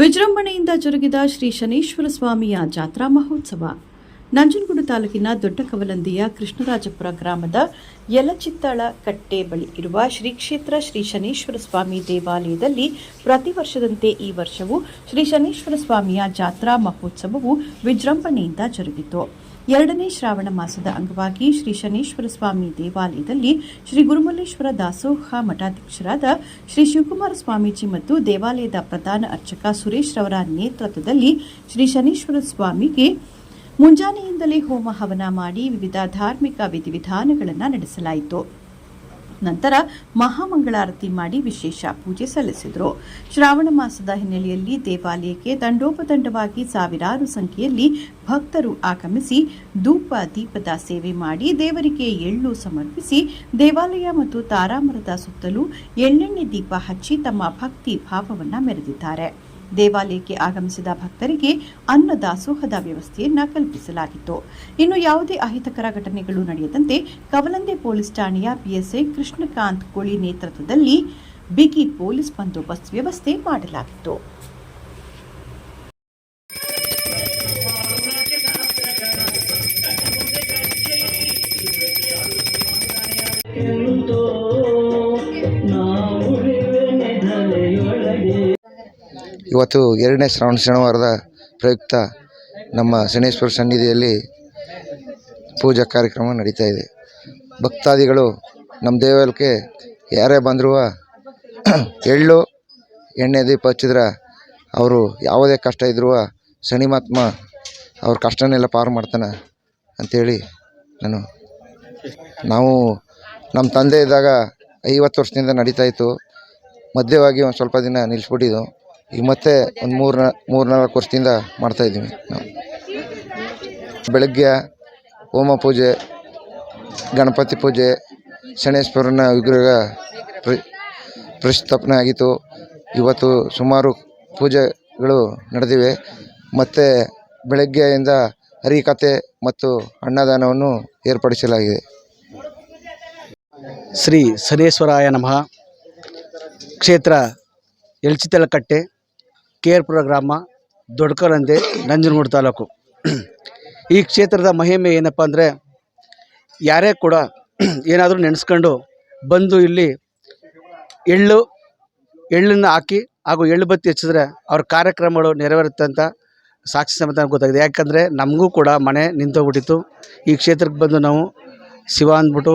ವಿಜೃಂಭಣೆಯಿಂದ ಜರುಗಿದ ಶ್ರೀ ಶನೀಶ್ವರ ಸ್ವಾಮಿಯ ಜಾತ್ರಾ ಮಹೋತ್ಸವ. ನಂಜನಗೂಡು ತಾಲೂಕಿನ ದೊಡ್ಡ ಕವಲಂದಿಯ ಕೃಷ್ಣರಾಜಪುರ ಗ್ರಾಮದ ಯಲಚಿತ್ತಳ ಕಟ್ಟೆ ಬಳಿ ಇರುವ ಶ್ರೀ ಕ್ಷೇತ್ರ ಶ್ರೀ ಶನೀಶ್ವರ ಸ್ವಾಮಿ ದೇವಾಲಯದಲ್ಲಿ ಪ್ರತಿ ವರ್ಷದಂತೆ ಈ ವರ್ಷವೂ ಶ್ರೀ ಶನೀಶ್ವರ ಸ್ವಾಮಿಯ ಜಾತ್ರಾ ಮಹೋತ್ಸವವು ವಿಜೃಂಭಣೆಯಿಂದ ಜರುಗಿತು. ಎರಡನೇ ಶ್ರಾವಣ ಮಾಸದ ಅಂಗವಾಗಿ ಶ್ರೀ ಶನೇಶ್ವರ ಸ್ವಾಮಿ ದೇವಾಲಯದಲ್ಲಿ ಶ್ರೀ ಗುರುಮಲ್ಲೇಶ್ವರ ದಾಸೋಹ ಮಠಾಧ್ಯಕ್ಷರಾದ ಶ್ರೀ ಶಿವಕುಮಾರ ಸ್ವಾಮೀಜಿ ಮತ್ತು ದೇವಾಲಯದ ಪ್ರಧಾನ ಅರ್ಚಕ ಸುರೇಶ್ ರವರ ನೇತೃತ್ವದಲ್ಲಿ ಶ್ರೀ ಶನೇಶ್ವರ ಸ್ವಾಮಿಗೆ ಮುಂಜಾನೆಯಿಂದಲೇ ಹೋಮ ಹವನ ಮಾಡಿ ವಿವಿಧ ಧಾರ್ಮಿಕ ವಿಧಿವಿಧಾನಗಳನ್ನು ನಡೆಸಲಾಯಿತು. ನಂತರ ಮಹಾಮಂಗಳಾರತಿ ಮಾಡಿ ವಿಶೇಷ ಪೂಜೆ ಸಲ್ಲಿಸಿದರು. ಶ್ರಾವಣ ಮಾಸದ ಹಿನ್ನೆಲೆಯಲ್ಲಿ ದೇವಾಲಯಕ್ಕೆ ದಂಡೋಪದಂಡವಾಗಿ ಸಾವಿರಾರು ಸಂಖ್ಯೆಯಲ್ಲಿ ಭಕ್ತರು ಆಗಮಿಸಿ ಧೂಪ, ದೀಪದ ಸೇವೆ ಮಾಡಿ ದೇವರಿಗೆ ಎಳ್ಳು ಸಮರ್ಪಿಸಿ ದೇವಾಲಯ ಮತ್ತು ತಾರಾಮರದ ಸುತ್ತಲೂ ಎಳ್ಳೆಣ್ಣೆ ದೀಪ ಹಚ್ಚಿ ತಮ್ಮ ಭಕ್ತಿ ಭಾವವನ್ನು ಮೆರೆದಿದ್ದಾರೆ. ದೇವಾಲಯಕ್ಕೆ ಆಗಮಿಸಿದ ಭಕ್ತರಿಗೆ ಅನ್ನದಾಸೋಹದ ವ್ಯವಸ್ಥೆಯನ್ನು ಕಲ್ಪಿಸಲಾಗಿತ್ತು. ಇನ್ನು ಯಾವುದೇ ಅಹಿತಕರ ಘಟನೆಗಳು ನಡೆಯದಂತೆ ಕವಲಂದೆ ಪೊಲೀಸ್ ಠಾಣೆಯ ಪಿಎಸ್ಐ ಕೃಷ್ಣಕಾಂತ್ ಕೋಳಿ ನೇತೃತ್ವದಲ್ಲಿ ಬಿಗಿ ಪೊಲೀಸ್ ಬಂದೋಬಸ್ತ್ ವ್ಯವಸ್ಥೆ ಮಾಡಲಾಗಿತ್ತು. ಇವತ್ತು ಎರಡನೇ ಶ್ರಾವಣ ಶನಿವಾರದ ಪ್ರಯುಕ್ತ ನಮ್ಮ ಶನೇಶ್ವರ ಸನ್ನಿಧಿಯಲ್ಲಿ ಪೂಜಾ ಕಾರ್ಯಕ್ರಮ ನಡೀತಾ ಇದೆ. ಭಕ್ತಾದಿಗಳು ನಮ್ಮ ದೇವಾಲಯಕ್ಕೆ ಯಾರೇ ಬಂದರೂ ಎಳ್ಳು, ಎಣ್ಣೆ, ದೀಪ ಹಚ್ಚಿದ್ರೆ ಅವರು ಯಾವುದೇ ಕಷ್ಟ ಇದ್ರೂ ಶನಿಮಾತ್ಮ ಅವ್ರ ಕಷ್ಟನೆಲ್ಲ ಪಾರು ಮಾಡ್ತಾನೆ ಅಂಥೇಳಿ ನಾನು ನಾವು ನಮ್ಮ ತಂದೆ ಇದ್ದಾಗ ಐವತ್ತು ವರ್ಷದಿಂದ ನಡೀತಾ ಇತ್ತು. ಮಧ್ಯವಾಗಿ ಒಂದು ಸ್ವಲ್ಪ ದಿನ ನಿಲ್ಲಿಸ್ಬಿಟ್ಟಿದ್ದು. ಈಗ ಮತ್ತೆ ಒಂದು ಮೂರು ಮೂರು ನಾಲ್ಕು ವರ್ಷದಿಂದ ಮಾಡ್ತಾಯಿದ್ದೀವಿ ನಾವು. ಬೆಳಗ್ಗೆ ಹೋಮ ಪೂಜೆ, ಗಣಪತಿ ಪೂಜೆ, ಶನೇಶ್ವರನ ವಿಗ್ರಹ ಪ್ರ, ಪ್ರತಿಷ್ಠಾಪನೆ ಆಗಿತ್ತು. ಇವತ್ತು ಸುಮಾರು ಪೂಜೆಗಳು ನಡೆದಿವೆ. ಮತ್ತು ಬೆಳಗ್ಗೆಯಿಂದ ಹರಿಕತೆ ಮತ್ತು ಅನ್ನದಾನವನ್ನು ಏರ್ಪಡಿಸಲಾಗಿದೆ. ಶ್ರೀ ಸನೇಶ್ವರಾಯ ನಮಃ. ಕ್ಷೇತ್ರ ಎಲ್ಚಿತಲಕಟ್ಟೆ ಕೆ ಆರ್ ಪುರ ಗ್ರಾಮ ಅಂದೆ ನಂಜನಗೂಡು ತಾಲೂಕು. ಈ ಕ್ಷೇತ್ರದ ಮಹಿಮೆ ಏನಪ್ಪ ಅಂದರೆ, ಯಾರೇ ಕೂಡ ಏನಾದರೂ ನೆನೆಸ್ಕೊಂಡು ಬಂದು ಇಲ್ಲಿ ಎಳ್ಳು, ಎಳ್ಳನ್ನು ಹಾಕಿ ಹಾಗೂ ಎಳ್ಳು ಬತ್ತಿ ಹಚ್ಚಿದ್ರೆ ಅವ್ರ ಕಾರ್ಯಕ್ರಮಗಳು ನೆರವೇರುತ್ತೆ ಅಂತ ಸಾಕ್ಷಿ ಸಮೇತ ಗೊತ್ತಾಗಿದೆ. ಯಾಕಂದರೆ ನಮಗೂ ಕೂಡ ಮನೆ ನಿಂತೋಗ್ಬಿಟ್ಟಿತ್ತು. ಈ ಕ್ಷೇತ್ರಕ್ಕೆ ಬಂದು ನಾವು ಶಿವ ಅಂದ್ಬಿಟ್ಟು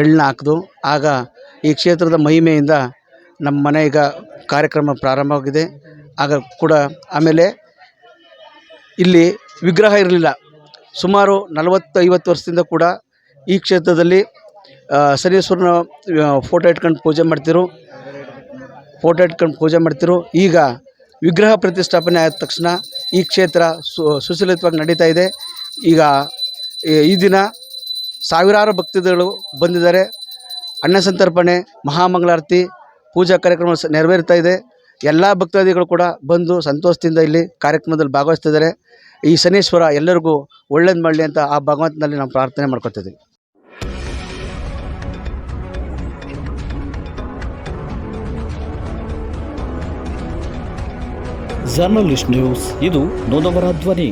ಎಳ್ಳನ್ನ ಹಾಕಿದು, ಆಗ ಈ ಕ್ಷೇತ್ರದ ಮಹಿಮೆಯಿಂದ ನಮ್ಮ ಮನೆ ಈಗ ಕಾರ್ಯಕ್ರಮ ಪ್ರಾರಂಭವಾಗಿದೆ. ಆಗ ಕೂಡ ಆಮೇಲೆ ಇಲ್ಲಿ ವಿಗ್ರಹ ಇರಲಿಲ್ಲ. ಸುಮಾರು ನಲವತ್ತು ಐವತ್ತು ವರ್ಷದಿಂದ ಕೂಡ ಈ ಕ್ಷೇತ್ರದಲ್ಲಿ ಶನೀಶ್ವರನ ಫೋಟೋ ಇಟ್ಕೊಂಡು ಪೂಜೆ ಮಾಡ್ತಿರು. ಫೋಟೋ ಇಟ್ಕೊಂಡು ಪೂಜೆ ಮಾಡ್ತಿರು. ಈಗ ವಿಗ್ರಹ ಪ್ರತಿಷ್ಠಾಪನೆ ಆದ ತಕ್ಷಣ ಈ ಕ್ಷೇತ್ರ ಸುಸಲಿತವಾಗಿ ನಡೀತಾ ಇದೆ. ಈಗ ಈ- ದಿನ ಸಾವಿರಾರು ಭಕ್ತಿಗಳು ಬಂದಿದ್ದಾರೆ. ಅನ್ನ ಸಂತರ್ಪಣೆ, ಮಹಾಮಂಗಳಾರತಿ, ಪೂಜಾ ಕಾರ್ಯಕ್ರಮ ನೆರವೇರ್ತಾ ಇದೆ. ಎಲ್ಲ ಭಕ್ತಾದಿಗಳು ಕೂಡ ಬಂದು ಸಂತೋಷದಿಂದ ಇಲ್ಲಿ ಕಾರ್ಯಕ್ರಮದಲ್ಲಿ ಭಾಗವಹಿಸ್ತಿದ್ದಾರೆ. ಈ ಶನೇಶ್ವರ ಎಲ್ಲರಿಗೂ ಒಳ್ಳೇದು ಮಾಡಲಿ ಅಂತ ಆ ಭಗವಂತನಲ್ಲಿ ನಾವು ಪ್ರಾರ್ಥನೆ ಮಾಡ್ಕೊತಿದ್ದೀವಿ ಜರ್ನಲಿಸ್ಟ್ ನ್ಯೂಸ್ ಇದು ನೋದವರ ಧ್ವನಿ.